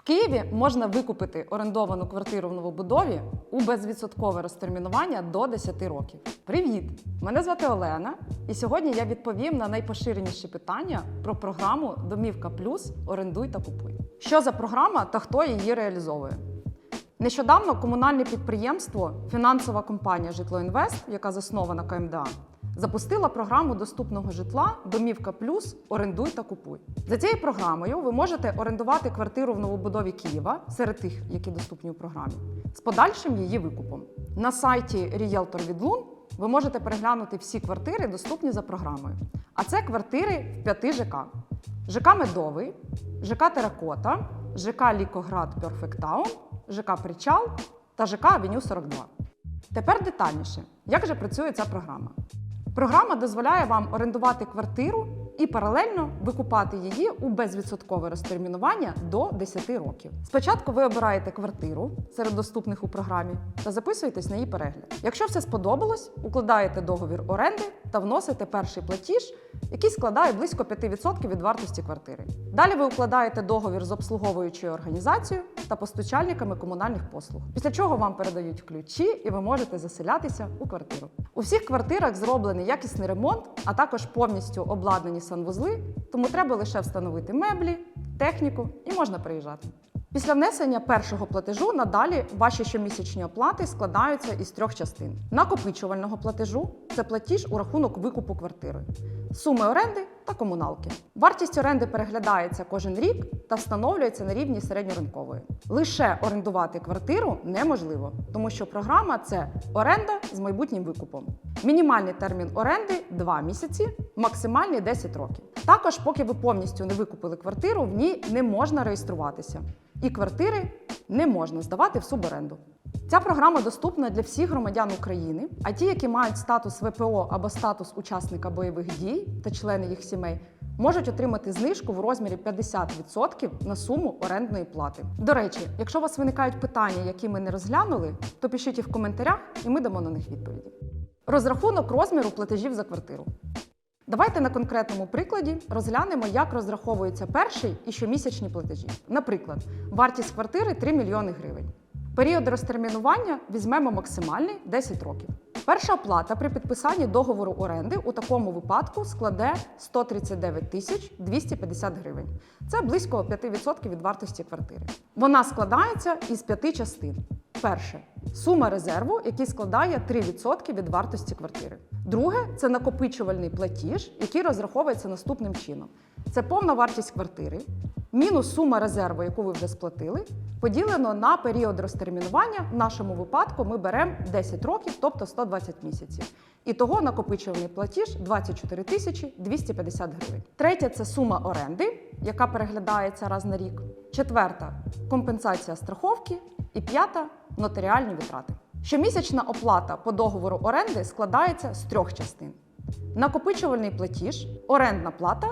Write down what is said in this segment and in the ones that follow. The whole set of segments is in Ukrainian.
В Києві можна викупити орендовану квартиру в новобудові у безвідсоткове розтермінування до 10 років. Привіт! Мене звати Олена, і сьогодні я відповім на найпоширеніші питання про програму Домівка Плюс Орендуй та купуй. Що за програма та хто її реалізовує? Нещодавно комунальне підприємство, фінансова компанія Житлоінвест, яка заснована КМДА, запустила програму доступного житла Домівка Плюс Орендуй та купуй. За цією програмою ви можете орендувати квартиру в новобудові Києва серед тих, які доступні у програмі, з подальшим її викупом. На сайті Realtor Відлун ви можете переглянути всі квартири, доступні за програмою. А це квартири в п'яти ЖК: ЖК Медовий, ЖК Теракота, ЖК Лікоград Перфект Таун, ЖК Причал та ЖК Авеню 42. Тепер детальніше, як же працює ця програма. Програма дозволяє вам орендувати квартиру і паралельно викупати її у безвідсоткове розтермінування до 10 років. Спочатку ви обираєте квартиру серед доступних у програмі та записуєтесь на її перегляд. Якщо все сподобалось, укладаєте договір оренди та вносите перший платіж, який складає близько 5% від вартості квартири. Далі ви укладаєте договір з обслуговуючою організацією та постачальниками комунальних послуг. Після чого вам передають ключі, і ви можете заселятися у квартиру. У всіх квартирах зроблений якісний ремонт, а також повністю обладнані санвузли, тому треба лише встановити меблі, техніку і можна приїжджати. Після внесення першого платежу надалі ваші щомісячні оплати складаються із трьох частин: накопичувального платежу це платіж у рахунок викупу квартири, суми оренди та комуналки. Вартість оренди переглядається кожен рік та встановлюється на рівні середньоринкової. Лише орендувати квартиру неможливо, тому що програма це оренда з майбутнім викупом. Мінімальний термін оренди 2 місяці, максимальний 10 років. Також, поки ви повністю не викупили квартиру, в ній не можна реєструватися, і квартири не можна здавати в суборенду. Ця програма доступна для всіх громадян України, а ті, які мають статус ВПО або статус учасника бойових дій та члени їх сімей, можуть отримати знижку в розмірі 50% на суму орендної плати. До речі, якщо у вас виникають питання, які ми не розглянули, то пишіть їх в коментарях, і ми дамо на них відповіді. Розрахунок розміру платежів за квартиру. Давайте на конкретному прикладі розглянемо, як розраховуються перший і щомісячні платежі. Наприклад, вартість квартири 3 мільйони гривень. Період розтермінування візьмемо максимальний 10 років. Перша оплата при підписанні договору оренди у такому випадку складе 139 тисяч 250 гривень. Це близько 5% від вартості квартири. Вона складається із п'яти частин. Перше сума резерву, який складає 3% від вартості квартири. Друге це накопичувальний платіж, який розраховується наступним чином: це повна вартість квартири, мінус сума резерву, яку ви вже сплатили, поділено на період розтермінування. В нашому випадку ми беремо 10 років, тобто 120 місяців. І того накопичувальний платіж 24 тисячі 250 гривень. Третє це сума оренди, яка переглядається раз на рік. Четверта компенсація страховки. І п'ята нотаріальні витрати. Щомісячна оплата по договору оренди складається з трьох частин: накопичувальний платіж, орендна плата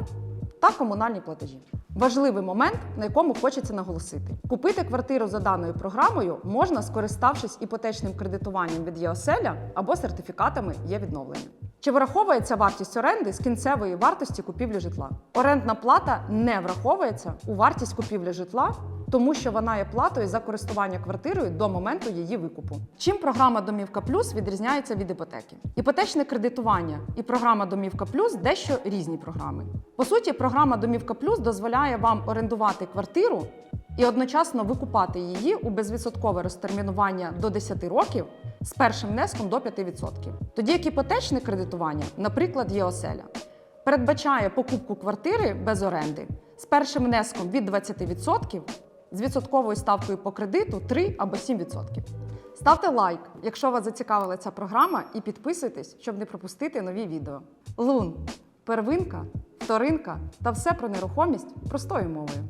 та комунальні платежі. Важливий момент, на якому хочеться наголосити: купити квартиру за даною програмою можна, скориставшись іпотечним кредитуванням від ЄОСЕЛЯ або сертифікатами є відновлення. Чи враховується вартість оренди з кінцевої вартості купівлі житла? Орендна плата не враховується у вартість купівлі житла, тому що вона є платою за користування квартирою до моменту її викупу. Чим програма Домівка Плюс відрізняється від іпотеки? Іпотечне кредитування і програма Домівка Плюс дещо різні програми. По суті, програма Домівка Плюс дозволяє вам орендувати квартиру і одночасно викупати її у безвідсоткове розтермінування до 10 років з першим внеском до 5%. Тоді як іпотечне кредитування, наприклад, є оселя, передбачає покупку квартири без оренди з першим внеском від 20%, з відсотковою ставкою по кредиту 3 або 7%. Ставте лайк, якщо вас зацікавила ця програма, і підписуйтесь, щоб не пропустити нові відео. Лун, первинка, вторинка та все про нерухомість простою мовою.